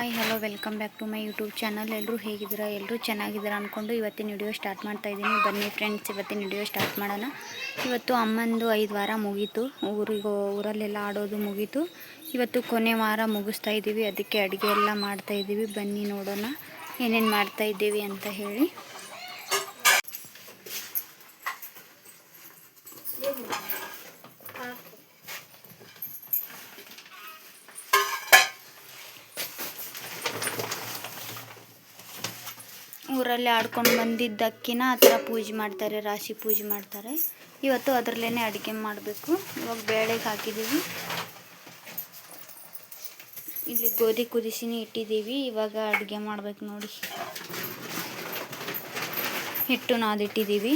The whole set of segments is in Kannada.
Hi hello welcome back to my YouTube channel ಎಲ್ಲರೂ ಹೇಗಿದ್ದೀರಾ? ಎಲ್ಲರೂ ಚೆನ್ನಾಗಿದ್ದೀರಾ ಅಂದ್ಕೊಂಡು ಇವತ್ತಿನ ವಿಡಿಯೋ ಸ್ಟಾರ್ಟ್ ಮಾಡ್ತಾ ಇದ್ದೀನಿ. ಬನ್ನಿ ಫ್ರೆಂಡ್ಸ್ ಇವತ್ತಿನ ವಿಡಿಯೋ ಸ್ಟಾರ್ಟ್ ಮಾಡೋಣ. ಇವತ್ತು ಅಮ್ಮಂದು ಐದು ವಾರ ಮುಗೀತು. ಊರಿಗೆ ಊರಲ್ಲೆಲ್ಲ ಆಡೋದು ಮುಗೀತು. ಇವತ್ತು ಕೊನೆ ವಾರ ಮುಗಿಸ್ತಾ ಇದ್ದೀವಿ. ಅದಕ್ಕೆ ಅಡುಗೆ ಎಲ್ಲ ಮಾಡ್ತಾ ಇದ್ದೀವಿ. ಬನ್ನಿ ನೋಡೋಣ ಏನೇನು ಮಾಡ್ತಾ ಇದ್ದೀವಿ ಅಂತ ಹೇಳಿ. ಊರಲ್ಲಿ ಆಡ್ಕೊಂಡು ಬಂದಿದ್ದಕ್ಕಿನ ಆ ಥರ ಪೂಜೆ ಮಾಡ್ತಾರೆ, ರಾಶಿ ಪೂಜೆ ಮಾಡ್ತಾರೆ. ಇವತ್ತು ಅದರಲ್ಲೇ ಅಡುಗೆ ಮಾಡಬೇಕು. ಇವಾಗ ಬೇಳೆಗೆ ಹಾಕಿದ್ದೀವಿ. ಇಲ್ಲಿ ಗೋಧಿ ಕುದಿಸಿನೇ ಇಟ್ಟಿದ್ದೀವಿ. ಇವಾಗ ಅಡುಗೆ ಮಾಡ್ಬೇಕು ನೋಡಿ. ಹಿಟ್ಟು ನಾದಿಟ್ಟಿದ್ದೀವಿ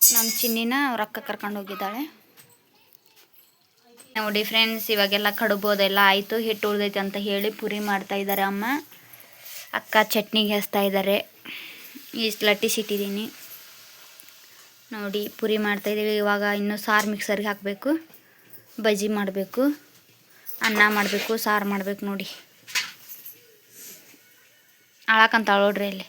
ನಮ್ಮ ಚಿನ್ನಿನ ರೊಕ್ಕ ಕರ್ಕೊಂಡು ಹೋಗಿದ್ದಾಳೆ. ನೋಡಿ ಫ್ರೆಂಡ್ಸ್, ಇವಾಗೆಲ್ಲ ಕಡುಬೋದೆಲ್ಲ ಆಯಿತು. ಹಿಟ್ಟು ಉಳ್ದೈತೆ ಅಂತ ಹೇಳಿ ಪುರಿ ಮಾಡ್ತಾ ಇದ್ದಾರೆ ಅಮ್ಮ. ಅಕ್ಕ ಚಟ್ನಿಗೆ ಹಚ್ತಾ ಇದ್ದಾರೆ ಇಷ್ಟು ಲಟ್ಟಿಸಿಟ್ಟಿದ್ದೀನಿ ನೋಡಿ, ಪುರಿ ಮಾಡ್ತಾಯಿದ್ದೀವಿ ಇವಾಗ ಇನ್ನೂ ಸಾರು ಮಿಕ್ಸರ್ಗೆ ಹಾಕಬೇಕು. ಬಜ್ಜಿ ಮಾಡಬೇಕು. ಅನ್ನ ಮಾಡಬೇಕು, ಸಾರು ಮಾಡಬೇಕು ನೋಡಿ. ಅಳಕಂತ ನೋಡ್ರಿ ಅಲ್ಲಿ.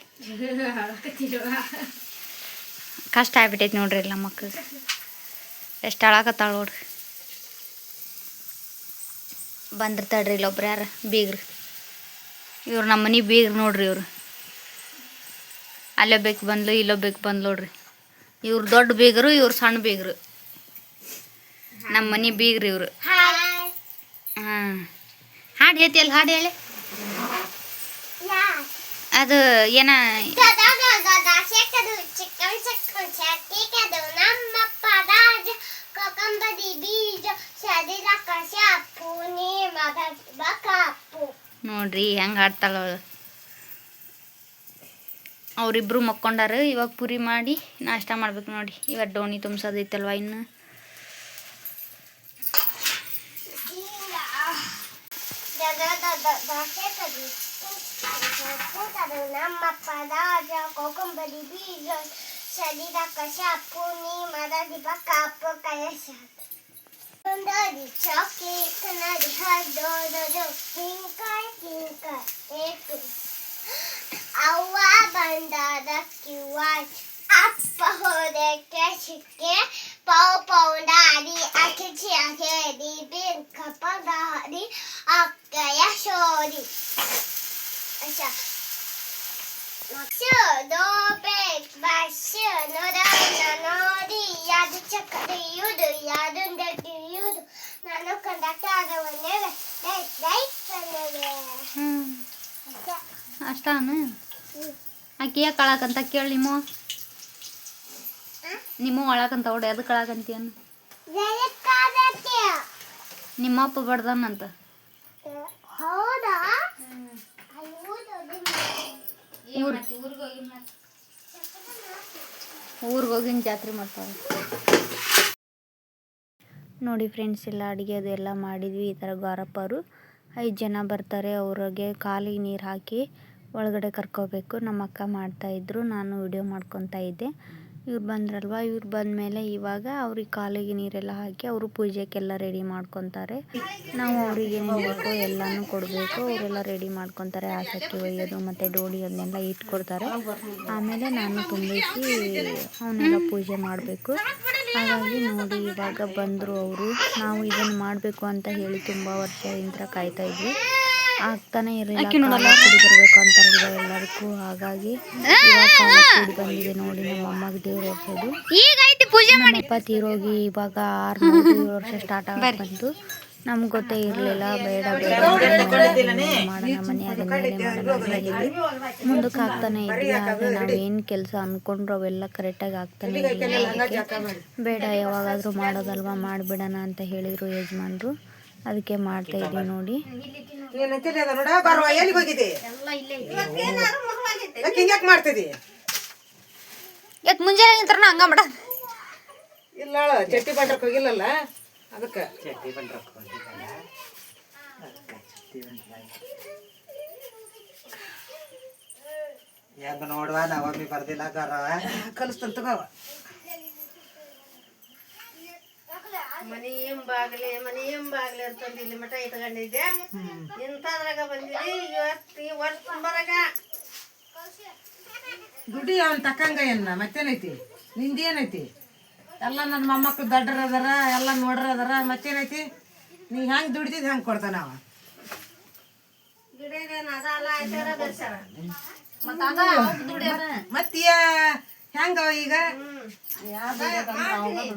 ಕಷ್ಟ ಆಗ್ಬಿಟ್ಟೈತೆ ನೋಡ್ರಿ ಇಲ್ಲ ಮಕ್ಕಳು ಎಷ್ಟು ಅಳಕತ್ತಾಳ ನೋಡ್ರಿ ಬಂದಿರ್ತಾಳ್ರಿ ಇಲ್ಲೊಬ್ರು ಯಾರು? ಬೀಗ್ರು. ಇವ್ರು ನಮ್ಮ ಮನೆ ಬೀಗ್ರು ನೋಡ್ರಿ ಇವರು. ಅಲ್ಲೇ ಬೇಕು ಬಂದ್ಲು, ಇಲ್ಲೋ ಬೇಕು ಬಂದ್ಲು ನೋಡ್ರಿ. ಇವ್ರು ದೊಡ್ಡ ಬೀಗರು, ಇವ್ರು ಸಣ್ಣ ಬೀಗರು. ನಮ್ಮ ಮನೆ ಬೀಗ್ರಿ ಇವರು. ಹಾಂ. ಹಾಡು ಹೇಳ್ತಿಯಲ್ಲ, ಹಾಡು ಹೇಳಿ. ಅದು ಏನ ನೋಡ್ರಿ ಹೆಂಗೆ ಆಡ್ತಾಳ ಅವರಿಬ್ಬರು ಮಕ್ಕೊಂಡಾರ, ಇವಾಗ ಪುರಿ ಮಾಡಿ ನಾಷ್ಟ ಮಾಡ್ಬೇಕು ನೋಡಿ ಇವಾಗ ಡೋಣಿ ತುಂಬಿಸೋದೈತಲ್ವ ಇನ್ನು. ಶರೀರ ಕಶಾಪು ನೀ ಮರ ದಿಪ Kapu Benda di Choki, tenaga do do do, tingkat tingkat itu. ಅಷ್ಟಾನು? ಆಕೆ ಯಾಕೆ ಕಳಕಂತ ಕೇಳಿ ನಿಮ್ಮ ನಿಮ್ಮ ಒಳಕಂತ ಹೊಡೆ ಅದು ನಿಮ್ಮಪ್ಪ ನಿಮ್ಮ ಅಪ್ಪ ಬಡ್ದಾನಂತ ಊರಿಗೆ ಹೋಗಿನ ಜಾತ್ರೆ. ಮಾಡ್ತಾವೆ ನೋಡಿ ಫ್ರೆಂಡ್ಸ್ ಎಲ್ಲ ಅಡುಗೆ ಅದೆಲ್ಲ ಮಾಡಿದ್ವಿ. ಈ ಥರ ಗಾರಪ್ಪರು ಐದು ಜನ ಬರ್ತಾರೆ ಅವ್ರಿಗೆ ಕಾಲಿಗೆ ನೀರು ಹಾಕಿ. ಒಳಗಡೆ ಕರ್ಕೋಬೇಕು. ನಮ್ಮ ಅಕ್ಕ ಮಾಡ್ತಾಯಿದ್ರು ನಾನು ವಿಡಿಯೋ ಮಾಡ್ಕೊತಾ ಇದ್ದೆ. ಇವ್ರು ಬಂದ್ರಲ್ವ? ಇವ್ರು ಬಂದಮೇಲೆ ಇವಾಗ ಅವ್ರಿಗೆ ಕಾಲಿಗೆ ನೀರೆಲ್ಲ ಹಾಕಿ ಅವರು ಪೂಜೆಗೆಲ್ಲ ರೆಡಿ ಮಾಡ್ಕೊತಾರೆ. ನಾವು ಅವ್ರಿಗೆ ಏನು ಎಲ್ಲನೂ ಕೊಡಬೇಕು. ಅವರೆಲ್ಲ ರೆಡಿ ಮಾಡ್ಕೊತಾರೆ. ಆಸಕ್ತಿ ಒಯ್ಯೋದು ಮತ್ತು ಡೋಡಿ ಅದನ್ನೆಲ್ಲ ಇಟ್ಕೊಡ್ತಾರೆ. ಆಮೇಲೆ ನಾನು ತುಂಬಿಸಿ ಅವನ್ನೆಲ್ಲ ಪೂಜೆ ಮಾಡಬೇಕು. ಹಾಗಾಗಿ ನೋಡಿ ಇವಾಗ ಬಂದರು ಅವರು. ನಾವು ಇದನ್ನು ಮಾಡಬೇಕು ಅಂತ ಹೇಳಿ ತುಂಬ ವರ್ಷದಿಂದ ಕಾಯ್ತಾ ಇದ್ವಿ. ಆಗ್ತಾನೆ ಇರಲಿಲ್ಲ. ಕೂಡಿ ಬರಬೇಕು ಅಂತಾರಲ್ವ ಎಲ್ಲರಿಗೂ. ಹಾಗಾಗಿ ಕೂಡಿ ಬಂದಿದೆ ನೋಡಿ ನಮ್ಮ ಅಮ್ಮಗೆ ದೇವ್ರು ಹೋಗ್ಬೋದು ಈಗ ಐತಿ ಪೂಜೆ ನಮ್ಮಪ್ಪ ತೀರೋಗಿ ಇವಾಗ ಆರು ಏಳು ವರ್ಷ ಸ್ಟಾರ್ಟ್ ಆಗಿ ಬಂತು ನಮ್ಗೆ ಗೊತ್ತೇ ಇರಲಿಲ್ಲ ಬೇಡ ಬೇಡ ಮಾಡೋಣ ಮುಂದಕ್ಕೆ ಆಗ್ತಾನೆ ಆದರೆ ನಾವು ಏನು ಕೆಲಸ ಅಂದ್ಕೊಂಡ್ರು ಅವೆಲ್ಲ ಕರೆಕ್ಟಾಗಿ ಆಗ್ತಾನೆ ಇರಲಿಲ್ಲ ಬೇಡ ಯಾವಾಗಾದರೂ ಮಾಡೋದಲ್ವಾ ಮಾಡಿಬಿಡೋಣ ಅಂತ ಹೇಳಿದರು ಯಜಮಾನ್ರು. ಅದಕ್ಕೆ ಮಾಡ್ತಾ ಇದ್ದೀವಿ ನೋಡಿ. ಏನಂತಿಲ್ಲ ಅದ ನೋಡ ಬರುವ ಎಲ್ಲಿಗೆ ಹೋಗಿದ್ದೆ? ಯಾಕೆ ಮುಂಜಾನೆ ನಿಂತ್ರ ಹಂಗ ಮಾಡ ಇಲ್ಲ ಚಟ್ಟಿ ಬಂಡ್ರಕ್ಕೆ ಹೋಗಿಲ್ಲಲ್ಲ ಅದಕ್ಕೆ. ಹೆಂಗ ನೋಡುವ ನಾವೊಮ್ಮೆ ಬರ್ದಿಲ್ಲ ಕಲಿಸ್ತಂತ ಮನಿ ಹಿಂಬಾಗ್ಲಿ ಮನಿ ಹಿಂಬಾಗ್ಲಿ ಅಂತಂದು ಇಲ್ಲಿ ಮಠ ಇಟ್ಕೊಂಡಿದ್ದೆ. ಇಂಥದ್ರಾಗ ಬಂದಿದ್ದಿ ಇವತ್ತು ಈ ವರ್ಷ ಬರಾಗ. ದುಡಿ ಅವನ್ ತಕ್ಕಂಗ ಏನ ಮತ್ತೇನೈತಿ? ನಿಂದೇನೈತಿ? ಎಲ್ಲ ನನ್ನ ಮೊಮ್ಮಕ್ಕಳು ದೊಡ್ಡರದಾರ ಎಲ್ಲ ನೋಡ್ರದಾರ ಮತ್ತೇನೈತಿ? ನೀ ಹೆಂಗ್ ದುಡಿದಿದ್ ಹೆಂಗ್ ಕೊಡ್ತಾನ ಅವ ಮತ್ತ ಹೆಂಗ ಈಗ?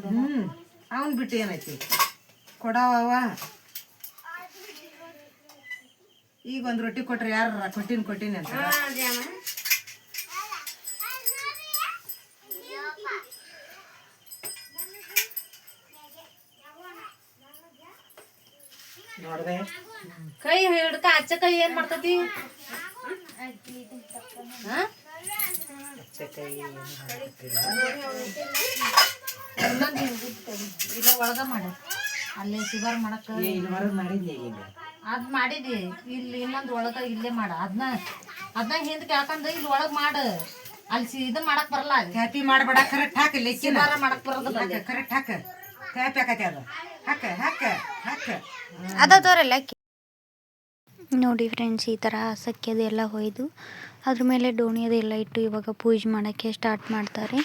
ಹ್ಮ್. ಅವನ್ ಬಿಟ್ಟು ಏನೈತಿ? ಕೊಡವ ಈಗ ಒಂದು ರೊಟ್ಟಿ ಕೊಟ್ರೆ ಯಾರ ಕೊಟ್ಟಿನ ಕೊಟ್ಟಿನಿ ಅಂತ ನೋಡ್ದೆ? ಕೈ ಹಿಡ್ಕ ಅಚ್ಚ ಕೈ ಏನ್ ಮಾಡ್ತತಿ? ಇಲ್ಲ ಒಳಗ ಮಾಡ. ಅಲ್ಲಿ ಶುಗರ್ ಮಾಡಕ್ಕ ಇಲ್ಲಿ ಹೊರಗೆ ಮಾಡಿದ್ದೆ ಈಗ? ಅದ್ ಮಾಡಿದಿ. ಇಲ್ಲಿ ಇನ್ನೊಂದ್ ಒಳಗ ಇಲ್ಲೇ ಮಾಡ. ಅದನ್ನ ಅದನ್ನ ಹಿಂದ್ ಕೇಳ್ಕೊಂಡ್ ಇಲ್ಲಿ ಒಳಗ್ ಮಾಡ. ಅಲ್ಲಿ ಸಿ- ಇದನ್ ಮಾಡಕ್ ಬರಲ್ಲ ಹ್ಯಾಪಿ ಮಾಡ್ಬೇಡ ಕರೆಕ್ಟ್ ಹಾಕ ಲೆಕ್ಕಿನ ಶುಗರ್ ಮಾಡಕ್ ಬರೋದಿಲ್ಲ ಕರೆಕ್ಟ್ ಹಾಕ. ಹ್ಯಾಪಿ ಆಕತಿ ಅದು. ಹಾಕ ಹಾಕ ಹಾಕ. ಅದ ತೋರಲ್ಲ ನೋಡಿ ಫ್ರೆಂಡ್ಸ್ ಈ ಥರ ಅದೆಲ್ಲ ಹೊಯ್ದು. ಅದ್ರ ಮೇಲೆ ಡೋಣಿ ಅದೆಲ್ಲ ಇಟ್ಟು ಇವಾಗ ಪೂಜೆ ಮಾಡಕ್ಕೆ ಸ್ಟಾರ್ಟ್ ಮಾಡ್ತಾರೆ.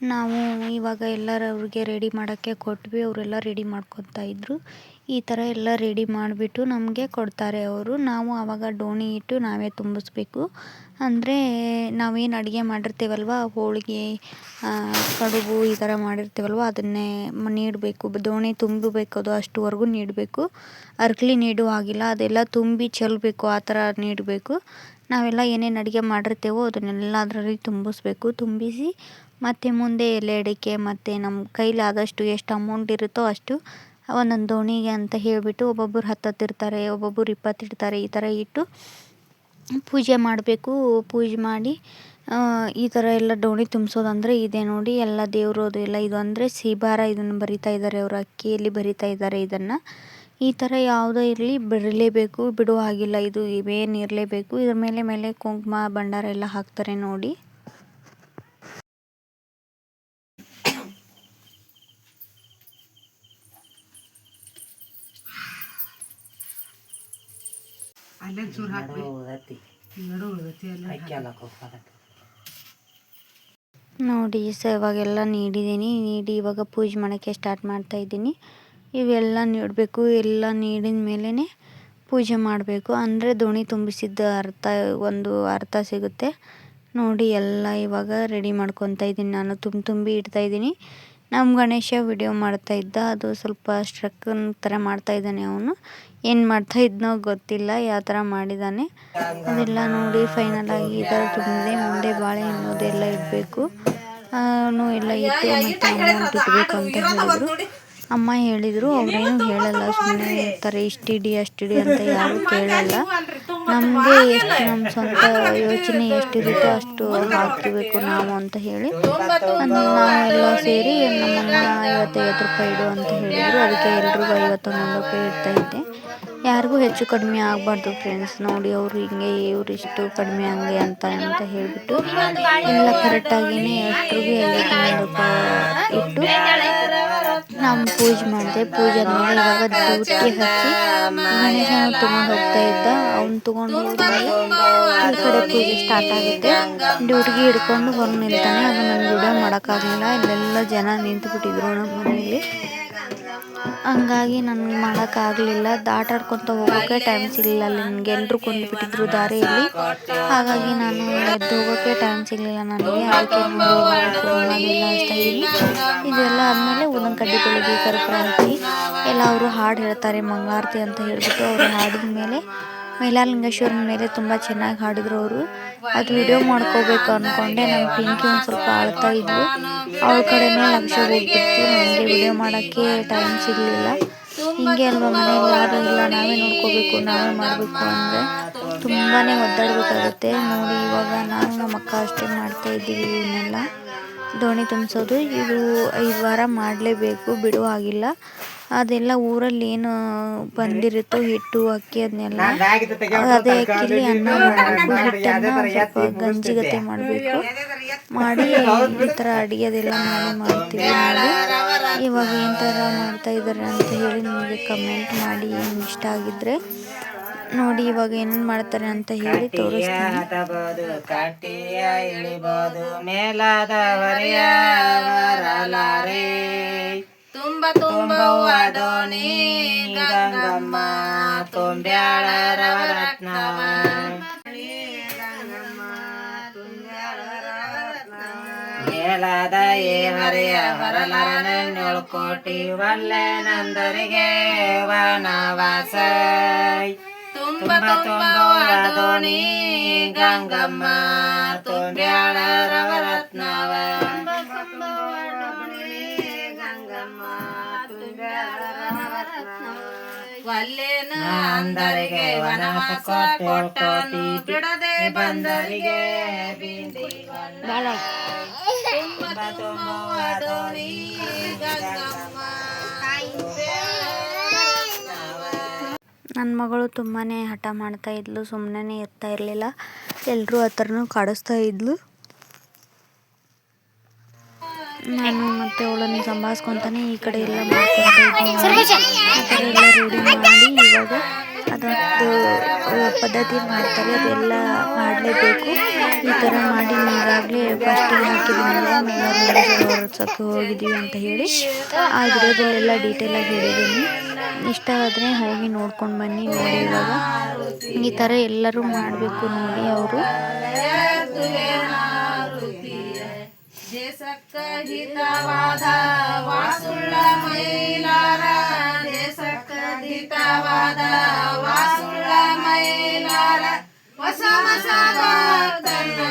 ನಾವು ಇವಾಗ ಎಲ್ಲರ ಅವ್ರಿಗೆ ರೆಡಿ ಮಾಡೋಕ್ಕೆ ಕೊಟ್ವಿ, ಅವರೆಲ್ಲ ರೆಡಿ ಮಾಡ್ಕೊತಾ ಇದ್ರು. ಈ ಥರ ಎಲ್ಲ ರೆಡಿ ಮಾಡಿಬಿಟ್ಟು ನಮಗೆ ಕೊಡ್ತಾರೆ ಅವರು. ನಾವು ಆವಾಗ ಡೋಣಿ ಇಟ್ಟು ನಾವೇ ತುಂಬಿಸ್ಬೇಕು. ಅಂದರೆ ನಾವೇನು ಅಡುಗೆ ಮಾಡಿರ್ತೀವಲ್ವ? ಹೋಳಿಗೆ ಕಡುಬು ಈ ಥರ ಮಾಡಿರ್ತೀವಲ್ವ? ಅದನ್ನೇ ನೀಡಬೇಕು. ದೋಣಿ ತುಂಬಬೇಕು ಅದು ಅಷ್ಟುವರೆಗೂ ನೀಡಬೇಕು. ಅರ್ಕಲಿ ನೀಡುವ ಹಾಗಿಲ್ಲ ಅದೆಲ್ಲ ತುಂಬಿ ಚೆಲ್ಲಬೇಕು ಆ ಥರ ನೀಡಬೇಕು. ನಾವೆಲ್ಲ ಏನೇನು ಅಡುಗೆ ಮಾಡಿರ್ತೇವೋ ಅದನ್ನೆಲ್ಲ ಅದರಲ್ಲಿ ತುಂಬಿಸ್ಬೇಕು. ತುಂಬಿಸಿ ಮತ್ತು ಮುಂದೆ ಎಲೆ ಅಡಿಕೆ ಮತ್ತು ನಮ್ಮ ಕೈಲಿ ಆದಷ್ಟು ಎಷ್ಟು ಅಮೌಂಟ್ ಇರುತ್ತೋ ಅಷ್ಟು ಒಂದೊಂದು ದೋಣಿಗೆ ಅಂತ ಹೇಳಿಬಿಟ್ಟು ಒಬ್ಬೊಬ್ಬರು ಹತ್ತತ್ತಿರ್ತಾರೆ ಒಬ್ಬೊಬ್ಬರು ಇಪ್ಪತ್ತಿಡ್ತಾರೆ ಈ ಥರ ಇಟ್ಟು ಪೂಜೆ ಮಾಡಬೇಕು. ಪೂಜೆ ಮಾಡಿ ಈ ಥರ ಎಲ್ಲ ಡೋಣಿ ತುಂಬಿಸೋದಂದರೆ ಇದೆ ನೋಡಿ. ಎಲ್ಲ ದೇವರು ಅದು ಎಲ್ಲ ಇದು ಅಂದರೆ ಸಿಬಾರ ಇದನ್ನು ಬರಿತಾ ಇದ್ದಾರೆ ಅವರು, ಅಕ್ಕಿಯಲ್ಲಿ ಬರಿತಾ ಇದ್ದಾರೆ ಇದನ್ನು. ಈ ಥರ ಯಾವುದೇ ಇರಲಿ ಬಿಡಲೇಬೇಕು. ಬಿಡುವ ಹಾಗಿಲ್ಲ ಇದು ಇವೇನು ಇರಲೇಬೇಕು. ಇದ್ರ ಮೇಲೆ ಮೇಲೆ ಕುಂಕುಮ, ಭಂಡಾರ ಎಲ್ಲ ಹಾಕ್ತಾರೆ ನೋಡಿ. ಅಲ್ಲೇ ಚೂರು ಹಾಕಿ ನಡು ಉಳ್ದೈತಿ. ಅಲ್ಲೇ ಅಕ್ಕಿ ಎಲ್ಲ ಕೊಪ್ಪದ ನೋಡಿ ಸರ್ ಇವಾಗೆಲ್ಲ ನೀಡಿದ್ದೀನಿ. ನೀಡಿ ಇವಾಗ ಪೂಜೆ ಮಾಡೋಕ್ಕೆ ಸ್ಟಾರ್ಟ್ ಮಾಡ್ತಾ ಇದ್ದೀನಿ. ಇವೆಲ್ಲ ನೀಡಬೇಕು. ಎಲ್ಲ ನೀಡಿದ ಮೇಲೇ ಪೂಜೆ ಮಾಡಬೇಕು. ಅಂದರೆ ದೋಣಿ ತುಂಬಿಸಿದ್ದ ಅರ್ಥ ಒಂದು ಅರ್ಥ ಸಿಗುತ್ತೆ. ನೋಡಿ ಎಲ್ಲ ಇವಾಗ ರೆಡಿ ಮಾಡ್ಕೊತಾ ಇದ್ದೀನಿ. ನಾನು ತುಂಬ ತುಂಬಿ ಇಡ್ತಾ ಇದ್ದೀನಿ. ನಮ್ಮ ಗಣೇಶ ವಿಡಿಯೋ ಮಾಡ್ತಾ ಇದ್ದ. ಅದು ಸ್ವಲ್ಪ ಸ್ಟ್ರಕ್ ಥರ ಮಾಡ್ತಾ ಇದ್ದಾನೆ ಅವನು. ಏನು ಮಾಡ್ತಾ ಇದ್ನೋ ಗೊತ್ತಿಲ್ಲ, ಯಾವ ಥರ ಮಾಡಿದ್ದಾನೆ ಅದೆಲ್ಲ ನೋಡಿ ಫೈನಲ್ ಆಗಿ ಈ ಥರ ತುಂಬಿದೆ ಮುಂದೆ ಬಾಳೆ ಅನ್ನೋದೆಲ್ಲ ಇಡಬೇಕು. ಎಲ್ಲ ಇತ್ತು ಮತ್ತು ಅಮೌಂಟ್ ಇಡಬೇಕು ಅಂತ ಹೇಳಿದ್ರು. ಅಮ್ಮ ಹೇಳಿದರು, ಅವರೇನು ಹೇಳಲ್ಲ ಸುಮ್ಮನೆ ಇರ್ತಾರೆ ಇಷ್ಟಿಡಿ ಅಷ್ಟಿಡಿ ಅಂತ ಯಾರು ಕೇಳಲ್ಲ. ನಮಗೆ ಎಷ್ಟು ನಮ್ಮ ಸ್ವಂತ ಯೋಚನೆ ಎಷ್ಟಿರುತ್ತೋ ಅಷ್ಟು ಹಾಕಬೇಕು ನಾವು ಅಂತ ಹೇಳಿ ನಾವೆಲ್ಲ ಸೇರಿ ನಮ್ಮಮ್ಮ ಐವತ್ತೈವತ್ತು ರೂಪಾಯಿ ಇಡು ಅಂತ ಹೇಳಿದ್ರು. ಅದಕ್ಕೆ ಎಲ್ರಿಗೂ ಐವತ್ತೊಂದೊಂದು ರೂಪಾಯಿ ಇಡ್ತಾ ಇದ್ದೆ. ಯಾರಿಗೂ ಹೆಚ್ಚು ಕಡಿಮೆ ಆಗಬಾರ್ದು ಫ್ರೆಂಡ್ಸ್ ನೋಡಿ ಅವರು ಹಿಂಗೆ ಇವ್ರು ಇಷ್ಟು ಕಡಿಮೆ ಹಂಗೆ ಅಂತ ಅಂತ ಹೇಳಿಬಿಟ್ಟು ಎಲ್ಲ ಕರೆಕ್ಟಾಗಿಯೇ ಎಲ್ರಿಗೂ ಐವತ್ತೊಂದು ರೂಪಾಯಿ ಇಟ್ಟು ನಾವು ಪೂಜೆ ಮಾಡಿದೆ, ಪೂಜೆ ಆದಮೇಲೆ ಇವಾಗ ಡ್ಯೂಟಿ ಹಚ್ಚಿ ಗಣೇಶನ ತೊಗೊಂಡು ಹೋಗ್ತಾ ಇದ್ದ, ಅವ್ನು ತೊಗೊಂಡು ಹೋದ್ಮೇಲೆ ಈ ಕಡೆ ಪೂಜೆ ಸ್ಟಾರ್ಟ್ ಆಗುತ್ತೆ. ಡ್ಯೂಟಿಗೆ ಹಿಡ್ಕೊಂಡು ಬಂದು ನಿಲ್ತಾನೆ, ಅದು ನನ್ನ ವಿಡಿಯೋ ಮಾಡೋಕ್ಕಾಗಲಿಲ್ಲ. ಇಲ್ಲೆಲ್ಲ ಜನ ನಿಂತುಬಿಟ್ಟಿದ್ರು ನಮ್ಮ ಮನೆಯಲ್ಲಿ. ಹಂಗಾಗಿ ನನಗೆ ಮಾಡೋಕ್ಕಾಗಲಿಲ್ಲ. ದಾಟಾಡ್ಕೊತ ಹೋಗೋಕ್ಕೆ ಟೈಮ್ ಸಿಗಲಿಲ್ಲ. ಅಲ್ಲಿ ನನಗೆ ಎಲ್ಲರೂ ಕೊಂಡ್ಬಿಟ್ಟಿದ್ರು ದಾರಿಯಲ್ಲಿ. ಹಾಗಾಗಿ ನಾನು ಎದ್ದು ಹೋಗೋಕ್ಕೆ ಟೈಮ್ ಸಿಗಲಿಲ್ಲ ನನಗೆ. ಅದಕ್ಕೆ ಇದೆಲ್ಲ ಆದಮೇಲೆ ಒಂದೊಂದು ಕಡ್ಡಿ ಬೆಳಗ್ಗೆ ಕರ್ಪೂರ ಹಾಕಿ ಎಲ್ಲ ಅವರು ಹಾಡು ಹೇಳ್ತಾರೆ, ಮಂಗಳಾರತಿ ಅಂತ ಹೇಳಿಬಿಟ್ಟು ಅವರು ಹಾಡಿದ ಮೇಲೆ ಮೈಲಾರಲಿಂಗೇಶ್ವರನ ಮೇಲೆ ತುಂಬ ಚೆನ್ನಾಗಿ ಹಾಡಿದ್ರು ಅವರು. ಅದು ವಿಡಿಯೋ ಮಾಡ್ಕೋಬೇಕು ಅಂದ್ಕೊಂಡೆ ನಮ್ಮ ಪಿಂಕಿ ಒಂದು ಸ್ವಲ್ಪ ಆಳ್ತಾ ಇದ್ವಿ ಅವಳ ಕಡೆನೇ ಲಕ್ಷ್ಯ ಹೋಗ್ಬಿಡ್ತು. ನಮಗೆ ವಿಡಿಯೋ ಮಾಡೋಕ್ಕೆ ಟೈಮ್ ಸಿಗಲಿಲ್ಲ. ಹಿಂಗೆ ಅಲ್ವಾ, ಮನೆಯಲ್ಲಿ ಯಾರು ಇಲ್ಲ, ನಾವೇ ನೋಡ್ಕೋಬೇಕು, ನಾವೇ ಮಾಡಬೇಕು ಅಂದರೆ ತುಂಬಾ ಒದ್ದಾಡಬೇಕಾಗುತ್ತೆ. ನೋಡಿ, ಇವಾಗ ನಾನು ನಮ್ಮ ಅಕ್ಕ ಅಷ್ಟೇ ಮಾಡ್ತಾ ಇದ್ದೀವಿ ಇವನ್ನೆಲ್ಲ. ದೋಣಿ ತುಂಬಿಸೋದು. ಇದು ಐದು ವಾರ ಮಾಡಲೇಬೇಕು ಬಿಡುವ ಹಾಗಿಲ್ಲ ಅದೆಲ್ಲ ಊರಲ್ಲಿ ಏನು ಬಂದಿರುತ್ತೋ ಹಿಟ್ಟು ಅಕ್ಕಿ ಅದನ್ನೆಲ್ಲ ಅದೇ ಅಕ್ಕಿಲಿ ಅನ್ನ ಮಾಡಬೇಕು. ಹಿಟ್ಟನ್ನು ಸ್ವಲ್ಪ ಗಂಜಿಗತೆ ಮಾಡಬೇಕು. ಮಾಡಿ ಈ ಥರ ಅಡುಗೆ ಅದೆಲ್ಲ ಮಾಡಿ ಮಾಡ್ತೀವಿ ನಾವು ಇವಾಗ ಏನು ಥರ ಮಾಡ್ತಾ ಇದ್ದಾರೆ ಅಂತ ಹೇಳಿ ನಿಮಗೆ ಕಮೆಂಟ್ ಮಾಡಿ. ಏನು ಇಷ್ಟ ಆಗಿದ್ರೆ ನೋಡಿ ಇವಾಗ ಏನು ಮಾಡ್ತಾರೆ ಅಂತ ಹೇಳಿ ತೋರಿಸ್ತೀನಿ. ತುಂಬ ತುಂಬ ದೋಣಿ ಗಂಗಮ್ಮ ತುಂಬ್ಯಾಳ ರವರತ್ನವ ಮೇಲಾದ ಏ ಹರೆಯ ಹೊರಲಾರನೇಳು ಕೋಟಿ ಒಲ್ಲೆ ನಂದರಿಗೆ ವನವಾಸ. ತುಂಬ ತುಂಬ ದೋಣಿ ಗಂಗಮ್ಮ ತುಂಬ್ಯಾಳ ರವರತ್ನವ ಅಂದರಿಗೆ ವನವಾಸ ಕೊಟ್ಟನು ಬಿಡದೆ ಬಂದರಿಗೆ ತುಂಬ ಗಂಗಮ್ಮ. ನನ್ನ ಮಗಳು ತುಂಬಾ ಹಠ ಮಾಡ್ತಾ ಇದ್ಲು ಸುಮ್ಮನೆ ಇರ್ತಾ ಇರಲಿಲ್ಲ. ಎಲ್ಲರೂ ಹತ್ರನೂ ಥರನೂ ಕಾಡಿಸ್ತಾ ಇದ್ಲು. ನಾನು ಮತ್ತೆ ಅವಳನ್ನು ಸಂಭಾಳಿಸ್ಕೊತಾನೆ ಈ ಕಡೆ ಎಲ್ಲ ಎಲ್ಲ ರೂಢಿ ಮಾಡಿ ಇವಾಗ ಅದೊಂದು ಪದ್ಧತಿ ಮಾಡ್ತಾರೆ. ಅದೆಲ್ಲ ಮಾಡಲೇಬೇಕು. ಈ ಥರ ಮಾಡಿ ಈಗಾಗಲೇ ಫಸ್ಟಿಗೆ ಹಾಕಿದ್ದೀನಿ ಹೋಗಿದ್ದೀವಿ ಅಂತ ಹೇಳಿ ಆ ವಿಡಿಯೋದಲ್ಲೆಲ್ಲ ಡೀಟೇಲಾಗಿ ಹೇಳಿದ್ದೀನಿ. ಇಷ್ಟ ಆದರೆ ಹಾಗೆ ನೋಡ್ಕೊಂಡು ಬನ್ನಿ ನೋಡಿ ಇವಾಗ. ಈ ಥರ ಎಲ್ಲರೂ ಮಾಡಬೇಕು ನೋಡಿ ಅವರು. ದೇಶಕ್ಕ ಹಿತವಾದ ವಾಸುಳ್ಳ ಮೈಲಾರ ದೇಶಕ್ಕ ಹಿತವಾದ ವಾಸುಳ್ಳ ಮೈಲಾರ ಹೊಸ ಹೊಸ ಭಕ್ತನ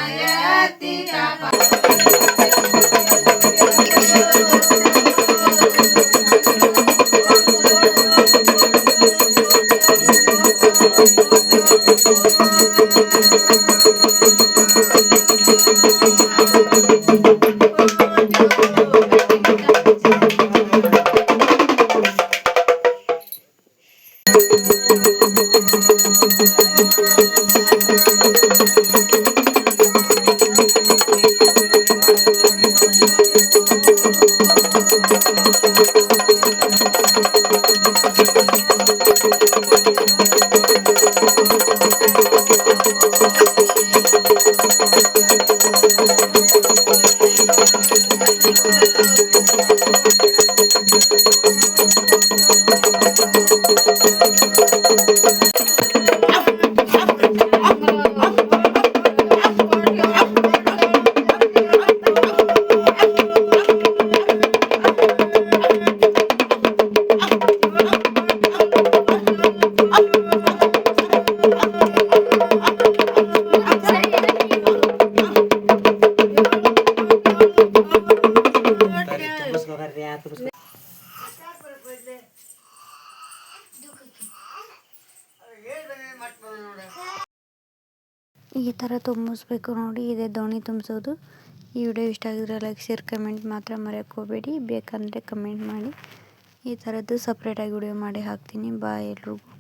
ತುಂಬಿಸ್ಬೇಕು ನೋಡಿ, ಇದೆ ದೋಣಿ ತುಂಬಿಸೋದು. ಈ ವಿಡಿಯೋ ಇಷ್ಟ ಆಗಿದ್ರೆ ಲೈಕ್ ಶೇರ್ ಕಮೆಂಟ್ ಮಾತ್ರ ಮರೆಯೋಕ್ಕೋಬೇಡಿ ಬೇಕಂದರೆ ಕಮೆಂಟ್ ಮಾಡಿ. ಈ ಥರದ್ದು ಸಪ್ರೇಟಾಗಿ ವಿಡಿಯೋ ಮಾಡಿ ಹಾಕ್ತೀನಿ. ಬಾಯ್ ಎಲ್ರಿಗೂ.